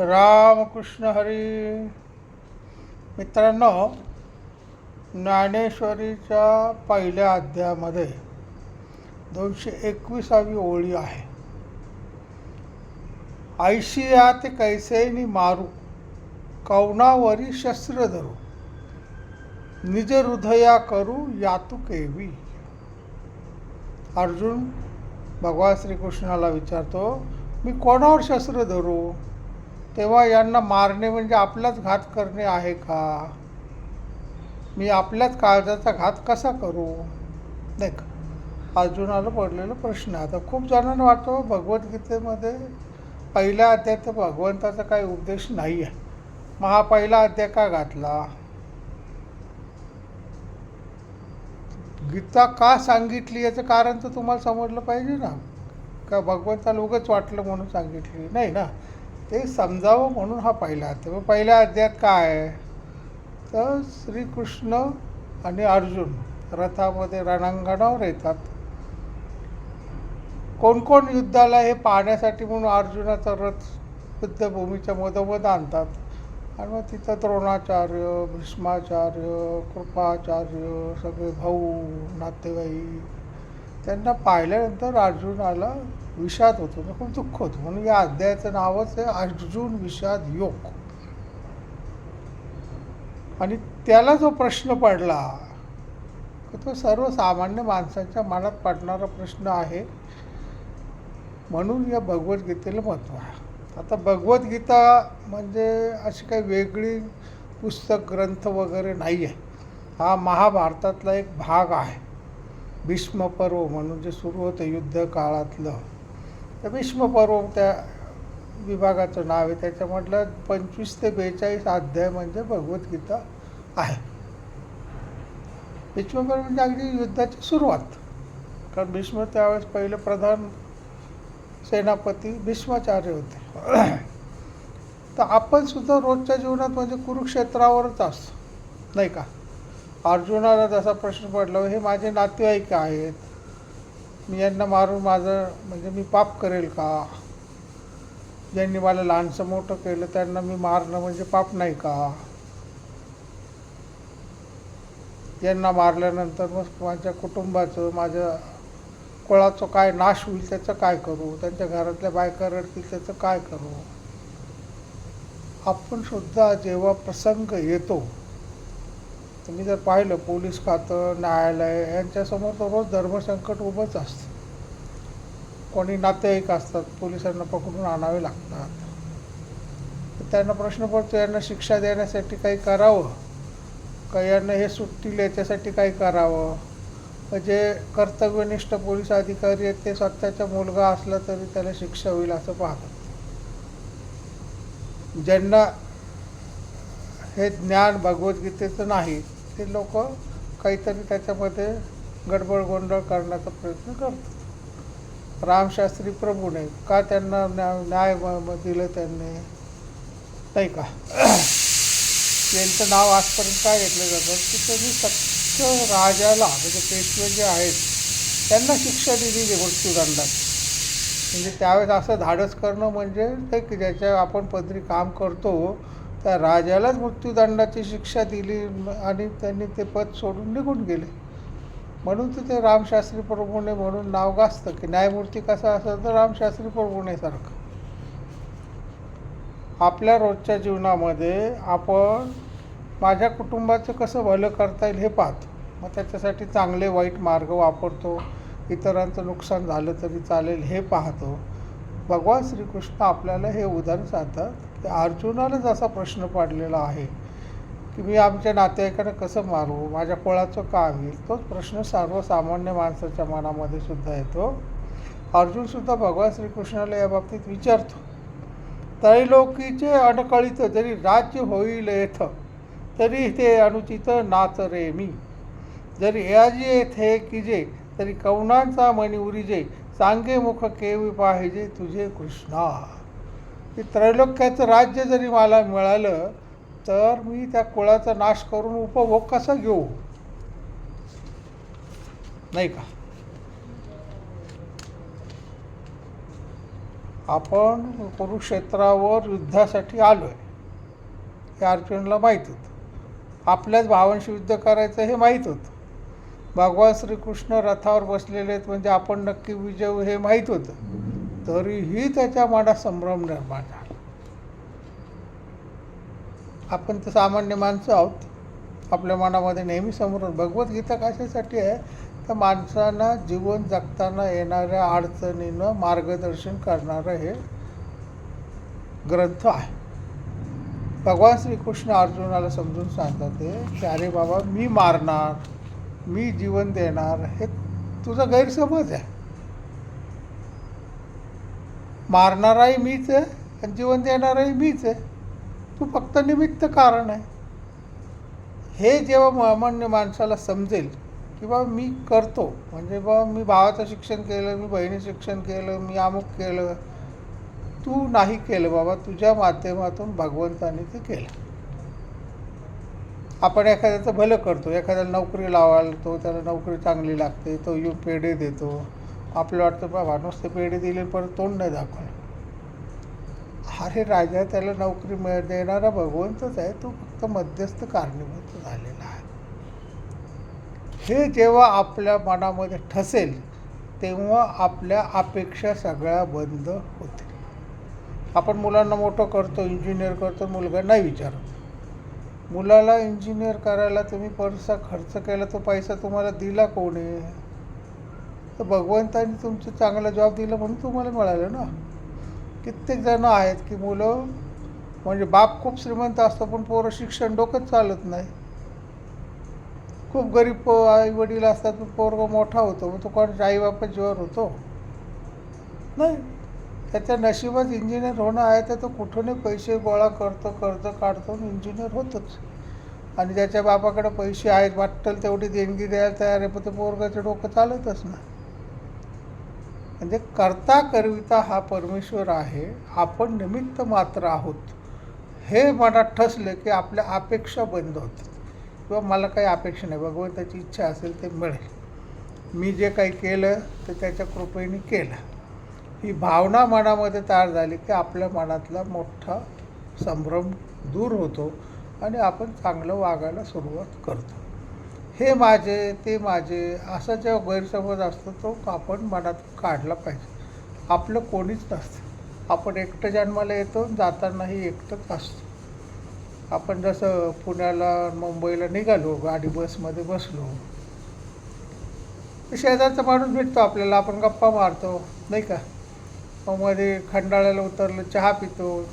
रामकृष्ण हरी. मित्रांनो ज्ञानेश्वरीच्या पहिल्या अध्यायामध्ये दोनशे एकविसावी ओळी आहे. ऐशिया ते कैसेनी मारू कवनावरी शस्त्र धरू निज हृदया करू यातू केवी अर्जुन भगवान श्रीकृष्णाला विचारतो मी कोणावर शस्त्र धरू? तेव्हा यांना मारणे म्हणजे आपलाच घात करणे आहे का? मी आपल्याच काळजाचा घात कसा करू? नाही का अर्जुनाला पडलेला प्रश्न. आहे आता खूप जणांना वाटतो हो, भगवद्गीतेमध्ये पहिल्या अध्यायात तर भगवंताचा काही उपदेश नाही आहे मग हा पहिला अध्याय का घातला? गीता का सांगितली याचं कारण तर तुम्हाला समजलं पाहिजे ना. का भगवंताला उगच वाटलं म्हणून सांगितली? नाही ना. ते समजावं म्हणून हा पहिला अध्याय. मग पहिल्या अध्यायात काय? आहे तर श्रीकृष्ण आणि अर्जुन रथामध्ये रणांगणावर येतात. कोण कोण युद्धाला हे पाहण्यासाठी म्हणून अर्जुनाचा रथ युद्धभूमीच्या मधोमध आणतात. आणि मग तिथं द्रोणाचार्य भीष्माचार्य कृपाचार्य सगळे भाऊ नातेवाईक त्यांना पाहिल्यानंतर अर्जुनाला विषाद होतो म्हणजे खूप दुःख होतं. म्हणून या अध्यायाचं नावच आहे अर्जुन विषाद योग. आणि त्याला जो प्रश्न पडला तो सर्वसामान्य माणसाच्या मनात पडणारा प्रश्न आहे म्हणून या भगवद्गीतेला महत्त्व आहे. आता भगवद्गीता म्हणजे अशी काही वेगळी पुस्तक ग्रंथ वगैरे नाही आहे. हा महाभारतातला एक भाग आहे. भीष्मपर्व म्हणून जे सुरू होतं युद्ध काळातलं. त्या भीष्मपर्व त्या विभागाचं नाव आहे. त्याच्यामधलं पंचवीस ते बेचाळीस अध्याय म्हणजे भगवद्गीता आहे. भीष्मपर्व म्हणजे अगदी युद्धाची सुरुवात. कारण भीष्म त्यावेळेस पहिले प्रधान सेनापती भीष्माचार्य होते. तर आपण सुद्धा रोजच्या जीवनात म्हणजे कुरुक्षेत्रावरच असतो. नाही का? अर्जुनाला जसा प्रश्न पडला हे माझे नातेवाईक आहेत. मी यांना मारून माझं म्हणजे मी पाप करेल का? ज्यांनी मला लहानसं मोठं केलं त्यांना मी मारणं म्हणजे पाप नाही का? यांना मारल्यानंतर मग माझ्या कुटुंबाचं माझ्या कुळाचं काय नाश होईल त्याचं काय करू? त्यांच्या घरातल्या बायका रडतील त्याचं काय करू? आपण सुद्धा जेव्हा प्रसंग येतो तुम्ही जर पाहिलं पोलीस खातं न्यायालय यांच्यासमोर तर रोज धर्मसंकट उभंच असतं. कोणी नातेवाईक असतात पोलिसांना पकडून आणावे लागतात. त्यांना प्रश्न पडतो यांना शिक्षा देण्यासाठी काही करावं? का यांना हे सुटतील याच्यासाठी काही करावं? म्हणजे कर्तव्यनिष्ठ पोलीस अधिकारी आहेत ते स्वतःचा मुलगा असला तरी त्याला शिक्षा होईल असं पाहतात. ज्यांना हे ज्ञान भगवद्गीतेचं नाही. ते लोक काहीतरी त्याच्यामध्ये गडबड गोंधळ करण्याचा प्रयत्न करतात. रामशास्त्री प्रभूने का त्यांना न्याय न्याय म- दिलं त्यांनी? नाही का? यांचं नाव आजपर्यंत काय घेतलं जातं? की त्यांनी सख्य राजाला म्हणजे पेशवे जे आहेत त्यांना शिक्षा दिली आहे म्हणजे त्यावेळेस असं धाडस करणं म्हणजे ते की ज्याच्या आपण पदरी काम करतो त्या राजालाच मृत्यूदंडाची शिक्षा दिली आणि त्यांनी ते पद सोडून निघून गेले. म्हणून तिथे ते रामशास्त्री प्रभूने म्हणून नाव गाजतं की न्यायमूर्ती कसा असेल तर रामशास्त्री प्रभूनेसारखं. आपल्या रोजच्या जीवनामध्ये आपण माझ्या कुटुंबाचं कसं भलं करता येईल हे पाहतो. मग त्याच्यासाठी चांगले वाईट मार्ग वापरतो इतरांचं नुकसान झालं तरी चालेल हे पाहतो. भगवान श्रीकृष्ण आपल्याला हे उदाहरण सांगतात की असा प्रश्न पडलेला आहे की मी आमच्या नातेवाईकांना कसं मारू? माझ्या कोळाचं का होईल? तोच प्रश्न सर्वसामान्य माणसाच्या मनामध्ये सुद्धा येतो. अर्जुनसुद्धा भगवान श्रीकृष्णाला या बाबतीत विचारतो. त्रैलोकीचे अडकळीत जरी राज्य होईल येथ तरी ते अनुचित नाच रे मी. जरी याजी येथे किजे तरी कवनांचा मणी उरिजे सांगे मुख केवी पाहिजे तुझे कृष्णा. की त्रैलोक्याचं राज्य जरी मला मिळालं तर मी त्या कुळाचा नाश करून उपभोग कसा घेऊ? नाही का? आपण कुरुक्षेत्रावर युद्धासाठी आलो आहे हे अर्जुनला माहीत होतं. आपल्याच भावांशी युद्ध करायचं हे माहीत होतं. भगवान श्रीकृष्ण रथावर बसलेले आहेत म्हणजे आपण नक्की विजय हे माहीत होतं. तरीही त्याच्या मनात संभ्रम निर्माण झाला. आपण तर सामान्य माणसं आहोत. आपल्या मनामध्ये नेहमी संभ्रम भगवद्गीता कशासाठी आहे? तर माणसांना जीवन जगताना येणाऱ्या अडचणीनं मार्गदर्शन करणारं हे ग्रंथ आहे. भगवान श्रीकृष्ण अर्जुनाला समजून सांगतात ते की अरे बाबा मी मारणार मी जीवन देणार हे तुझा गैरसमज आहे. मारणाराही मीच आहे आणि जीवन देणाराही मीच आहे. तू फक्त निमित्त कारण आहे. हे जेव्हा महामान्य माणसाला समजेल की बाबा मी करतो म्हणजे बाबा मी भावाचं शिक्षण केलं मी बहिणी शिक्षण केलं मी अमुक केलं तू नाही केलं बाबा तुझ्या माध्यमातून भगवंताने ते केलं. आपण एखाद्याचं भलं करतो एखाद्याला नोकरी लावायला तो त्याला नोकरी चांगली लागते तो यू पेढे देतो आपलं वाटतं बा माणूस ते पेढे दिले परत तोंड नाही दाखवलं. अरे राजा त्याला नोकरी मिळ देणारा भगवंतच आहे तो फक्त मध्यस्थ कारणीभूत झालेला आहे. हे जेव्हा आपल्या मनामध्ये ठसेल तेव्हा आपल्या अपेक्षा सगळ्या बंद होतील. आपण मुलांना मोठं करतो इंजिनियर करतो मुलगा नाही विचारत. मुलाला इंजिनियर करायला तुम्ही पैसा खर्च केला तो पैसा तुम्हाला दिला कोणी? तर भगवंतानी तुमचं चांगला जॉब दिला म्हणून तुम्हाला मिळालं ना. कित्येक जण आहेत की मुलं म्हणजे बाप खूप श्रीमंत असतो पण पोरं शिक्षण डोकंच चालत नाही. खूप गरीब आई वडील असतात पण पोरग मोठा होतो मग तो कोणाच्या आईबापा जीवर होतो? नाही. त्याच्या नशिबात इंजिनियर होणं आहे तर तो कुठूनही पैसे गोळा करतो कर्ज काढतो इंजिनियर होतोच. आणि ज्याच्या बापाकडे पैसे आहेत वाटतं तेवढी देणगी द्यायला तयार आहे पण ते पोरगाचं डोकं चालतच नाही. म्हणजे करता करविता हा परमेश्वर आहे आपण निमित्त मात्र आहोत. हे मनात ठसलं की आपल्या अपेक्षा बंद होतात. किंवा मला काही अपेक्षा नाही भगवंताची इच्छा असेल ते मिळेल. मी जे काही केलं ते त्याच्या कृपेने केलं. ही भावना मनामध्ये तयार झाली की आपल्या मनातला मोठा संभ्रम दूर होतो आणि आपण चांगलं वागायला सुरुवात करतो. हे माझे ते माझे असा जेव्हा गैरसमज असतो तो आपण मनात काढला पाहिजे. आपलं कोणीच नसतं. आपण एकटं जन्माला येतो जातानाही एकटंच असतो. आपण जसं पुण्याला मुंबईला निघालो गाडी बसमध्ये बसलो. शेजारचा माणूस भेटतो आपल्याला आपण गप्पा मारतो नाही का? मग मध्ये खंडाळ्याला उतरलं चहा पितो.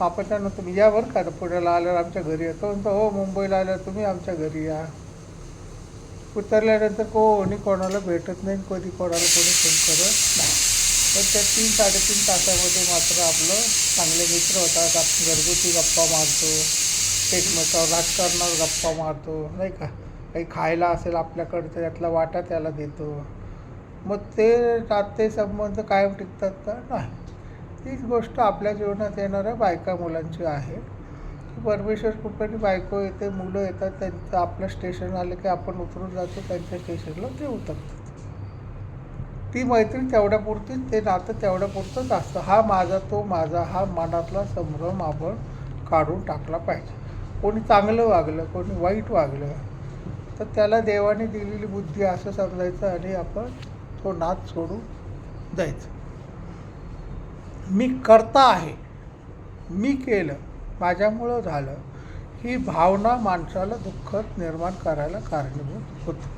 आपण तुम्ही या बरं का. पुण्याला आल्यावर आमच्या घरी येतो. म्हणतो हो मुंबईला आल्यावर तुम्ही आमच्या घरी या. उतरल्यानंतर कोणी कोणाला भेटत नाही कधी कोणाला कोणी फोन करत नाही. पण त्या तीन साडेतीन तासामध्ये मात्र आपलं चांगले मित्र होतात. आपण घरगुती गप्पा मारतो. एकमेकावर राजकारणावर गप्पा मारतो. नाही का? काही खायला असेल आपल्याकडे तर त्यातला वाटा त्याला देतो. मग ते नाते संबंध कायम टिकतात का? नाही. तीच गोष्ट आपल्या जीवनात येणाऱ्या बायका मुलांची आहे. परमेश्वर कृपेने बायको येते मुलं येतात त्यांचं आपलं स्टेशन आलं की आपण उतरून जातो त्यांच्या स्टेशनला ते उतरतात. ती मैत्री तेवढ्यापुरतीच ते नातं तेवढ्यापुरतंच असतं. हा माझा तो माझा हा मनातला संभ्रम आपण काढून टाकला पाहिजे. कोणी चांगलं वागलं कोणी वाईट वागलं तर त्याला देवाने दिलेली बुद्धी असं समजायचं आणि आपण तो नाद सोडून जायचं. मी करता आहे. मी केलं. माझ्यामुळं झालं. ही भावना माणसाला दुःख निर्माण करायला कारणीभूत होतं.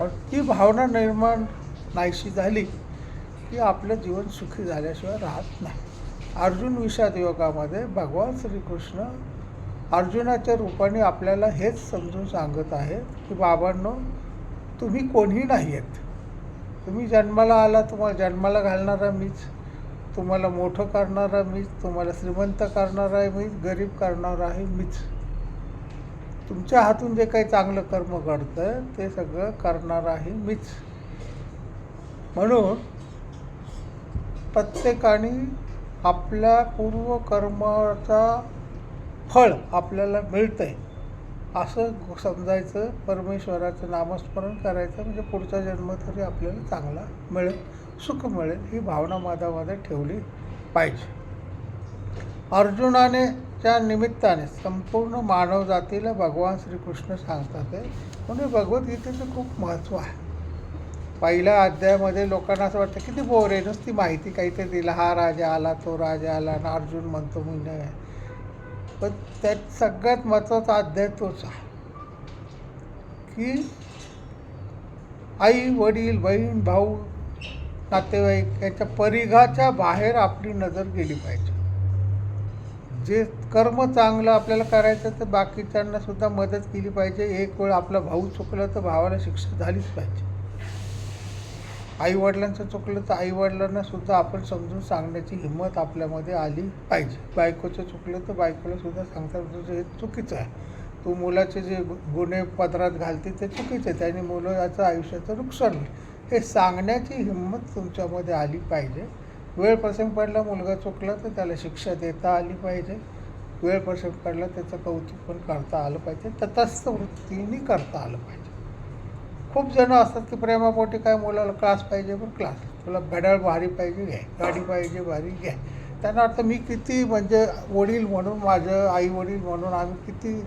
पण ती भावना निर्माण नाहीशी झाली की आपलं जीवन सुखी झाल्याशिवाय राहत नाही. अर्जुन विषाद योगामध्ये भगवान श्रीकृष्ण अर्जुनाच्या रूपाने आपल्याला हेच समजून सांगत आहेत की बाबांनो तुम्ही कोणी नाही आहेत तुम्ही जन्माला आला तुम्हाला जन्माला घालणारा मीच. तुम्हाला मोठं करणारा मीच तुम्हाला श्रीमंत करणारा आहे मीच गरीब करणारा आहे मीच. तुमच्या हातून जे काही चांगलं कर्म घडतं ते सगळं करणार आहे मीच. म्हणून प्रत्येकाने आपल्या पूर्वकर्माचा फळ आपल्याला मिळतं आहे असं समजायचं परमेश्वराचं नामस्मरण करायचं म्हणजे पुढचा जन्म तरी आपल्याला चांगला मिळेल. सुख मिळेल ही भावना मधामध्ये ठेवली पाहिजे. अर्जुनाने त्या निमित्ताने संपूर्ण मानवजातीला भगवान श्रीकृष्ण सांगतात आहे म्हणून भगवद्गीतेचं खूप महत्त्व आहे. पहिल्या अध्यायामध्ये लोकांना असं वाटतं किती बोर आहे नुसती माहिती काहीतरी दिला हा राजा आला तो राजा आला आणि अर्जुन म्हणतो मी नाही. पण त्यात सगळ्यात महत्त्वाचा अध्याय तोच आहे. की आई वडील बहीण भाऊ नातेवाईक याच्या परिघाच्या बाहेर आपली नजर गेली पाहिजे. जे कर्म चांगलं आपल्याला करायचं तर बाकीच्यांना सुद्धा मदत केली पाहिजे. एक वेळ आपला भाऊ चुकलं तर भावाला शिक्षा झालीच पाहिजे. आईवडिलांचं चुकलं तर आईवडिलांना सुद्धा आपण समजून सांगण्याची हिंमत आपल्यामध्ये आली पाहिजे. बायकोचं चुकलं तर बायकोला सुद्धा सांगता तुझं हे चुकीचं आहे. तू मुलाचे जे गु- गुन्हे पदरात घालते ते चुकीचे आहे. त्याने मुलाचं आयुष्याचं नुकसान होईल हे सांगण्याची हिंमत तुमच्यामध्ये आली पाहिजे. वेळ प्रसंग पडला मुलगा चुकला तर त्याला शिक्षा देता आली पाहिजे. वेळ प्रसंग पडला त्याचं कौतुक पण करता आलं पाहिजे. तटस्थ वृत्तीने करता आलं पाहिजे. खूप जणं असतात की प्रेमापोटी काय मुलाला क्लास पाहिजे पण क्लास तुला घड्याळ भारी पाहिजे घ्या गाडी पाहिजे भारी घ्या त्यांना वाटतं मी किती म्हणजे वडील म्हणून माझं आई वडील म्हणून आम्ही किती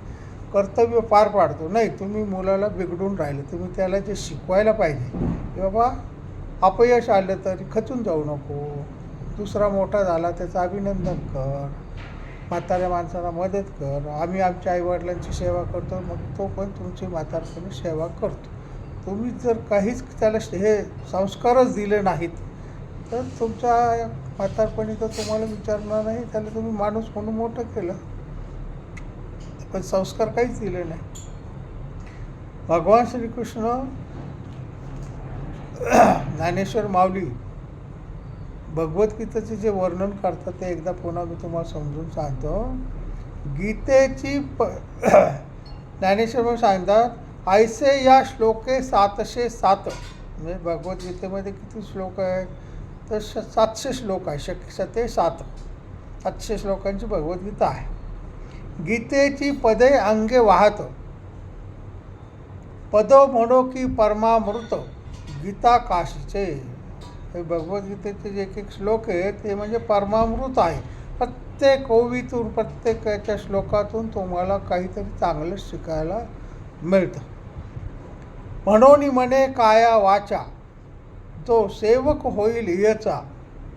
कर्तव्य पार पाडतो. नाही तुम्ही मुलाला बिघडून राहिलं तुम्ही त्याला जे शिकवायला पाहिजे की बाबा अपयश आलं तरी खचून जाऊ नको दुसरा मोठा झाला त्याचं अभिनंदन कर म्हाताऱ्या माणसाला मदत कर आम्ही आमच्या आईवडिलांची सेवा करतो मग तो पण तुमची म्हातारपणी सेवा करतो. तुम्ही जर काहीच त्याला हे संस्कारच दिले नाहीत तर तुमच्या म्हातारपणी तर तुम्हाला विचारणार नाही त्याला तुम्ही माणूस म्हणून मोठं केलं. पण संस्कार काहीच दिले नाही. भगवान श्रीकृष्ण ज्ञानेश्वर माऊली भगवद्गीतेचे जे वर्णन करतात ते एकदा पुन्हा मी तुम्हाला समजून सांगतो. गीतेची प ज्ञानेश्वर म्हणून सांगतात ऐसे या श्लोके सातशे सात. म्हणजे भगवद्गीतेमध्ये किती श्लोक आहेत? तर श सातशे श्लोक आहे शक्यते सात. सातशे श्लोकांची भगवद्गीता आहे. गीतेची पदे अंगे वाहत. पदो म्हणो की परमामृत गीता काशीचे. हे भगवद्गीतेचे जे एक एक श्लोक आहेत ते म्हणजे परमामृत आहे. प्रत्येक ओवीतून प्रत्येक याच्या श्लोकातून तुम्हाला काहीतरी चांगलं शिकायला मिळतं. म्हणून म्हणे काया वाचा. जो सेवक होईल याचा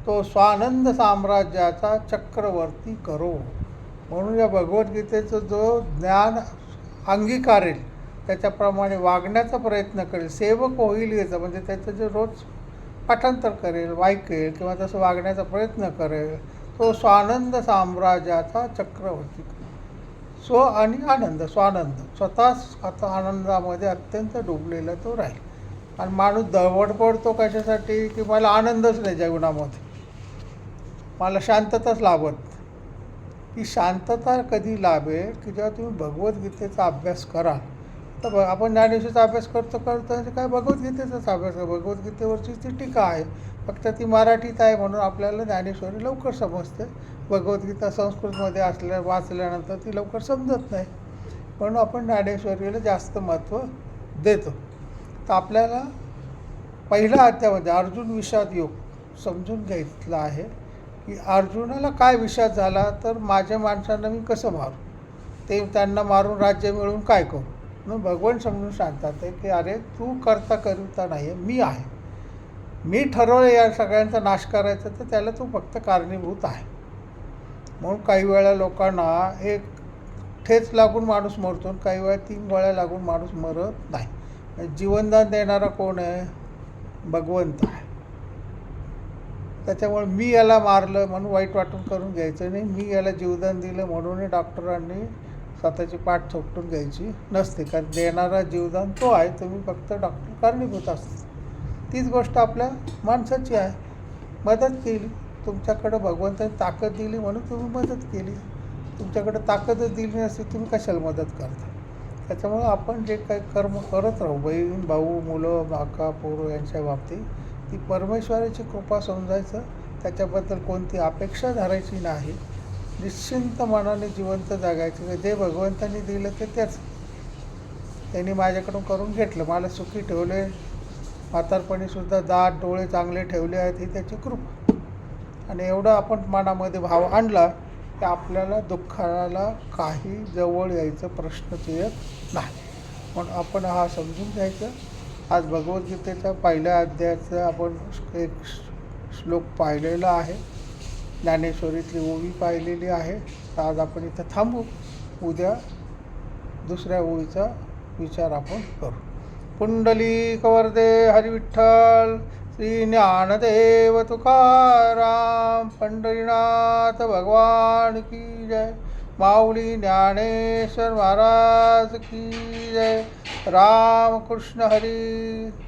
तो स्वानंद साम्राज्याचा चक्रवर्ती करो. म्हणून या भगवद्गीतेचं जो ज्ञान अंगीकारेल त्याच्याप्रमाणे वागण्याचा प्रयत्न करेल सेवक होईल याचा म्हणजे त्याचं जे रोज पाठांतर करेल वाईकेल किंवा तसं वागण्याचा प्रयत्न करेल तो स्वानंद साम्राज्याचा चक्रवर्ती स्व आणि आनंद स्वानंद. स्वतः आता आनंदामध्ये अत्यंत डुबलेला तो राहील. आणि माणूस दवड पडतो कशासाठी? की मला आनंदच नाही जीवनामध्ये मला शांतताच लाभत ही शांतता कधी लाभेल की जेव्हा तुम्ही भगवद्गीतेचा अभ्यास कराल. तर ब आपण ज्ञानेश्वरीचा अभ्यास करतो करतो म्हणजे काय भगवद्गीतेचाच अभ्यास आहे भगवद्गीतेवरची ती टीका आहे फक्त ती मराठीत आहे म्हणून आपल्याला ज्ञानेश्वरी लवकर समजते. भगवद्गीता संस्कृतमध्ये असल्या वाचल्यानंतर ती लवकर समजत नाही. म्हणून आपण ज्ञानेश्वरीला जास्त महत्त्व देतो. तर आपल्याला पहिल्या अध्यायामध्ये म्हणजे अर्जुन विषाद योग समजून घ्यायचं आहे. की अर्जुनाला काय विषाद झाला तर माझ्या माणसांना मी कसं मारू? ते त्यांना मारून राज्य मिळवून काय करू? मग भगवान समजून सांगतात ते की अरे तू करता करता नाही आहे मी आहे. मी ठरवलं या सगळ्यांचा नाश करायचा तर त्याला तू फक्त कारणीभूत आहे. म्हणून काही वेळा लोकांना एक ठेच लागून माणूस मरतो काही वेळा तीन गोळ्या लागून माणूस मरत नाही. जीवनदान देणारा कोण आहे? भगवंत आहे. त्याच्यामुळे मी याला मारलं म्हणून वाईट वाटून करून घ्यायचं नाही. मी याला जीवदान दिलं म्हणूनही डॉक्टरांनी स्वतःची पाठ थोपटून घ्यायची नसते. कारण देणारा जीवदान तो आहे. तुम्ही फक्त डॉक्टर कारणीभूत असते. तीच गोष्ट आपल्या माणसाची आहे. मदत केली. तुमच्याकडं भगवंताने ताकद दिली म्हणून तुम्ही मदत केली. तुमच्याकडं ताकदच दिली नसती तुम्ही कशाला मदत करता? त्याच्यामुळं आपण जे काही कर्म करत राहू बहीण भाऊ मुलं बाका पोरं यांच्या बाबतीत ती परमेश्वराची कृपा समजायचं त्याच्याबद्दल कोणती अपेक्षा धरायची नाही. निश्चिंत मनाने जिवंत जगायचं. जे भगवंतांनी दिलं ते तेच. त्यांनी माझ्याकडून करून घेतलं. मला सुखी ठेवले. म्हातारपणीसुद्धा दात डोळे चांगले ठेवले आहेत. ही त्याची कृपा. आणि एवढं आपण मनामध्ये भाव आणला की आपल्याला दुःखाला काही जवळ यायचं प्रश्नच येत नाही. पण आपण हा समजून घ्यायचं. आज भगवद्गीतेचा पहिल्या अध्यायाचं आपण एक श्लोक पाहिलेला आहे. ज्ञानेश्वरीतली ओवी पाहिलेली आहे. तर आज आपण इथं थांबू. उद्या दुसऱ्या ओळीचा विचार आपण करू. पुंडली कवर्दे हरिविठ्ठल श्री ज्ञानदेव तुकाराम पंढरीनाथ भगवान की जय. माऊली ज्ञानेश्वर महाराज की जय. राम कृष्ण हरी.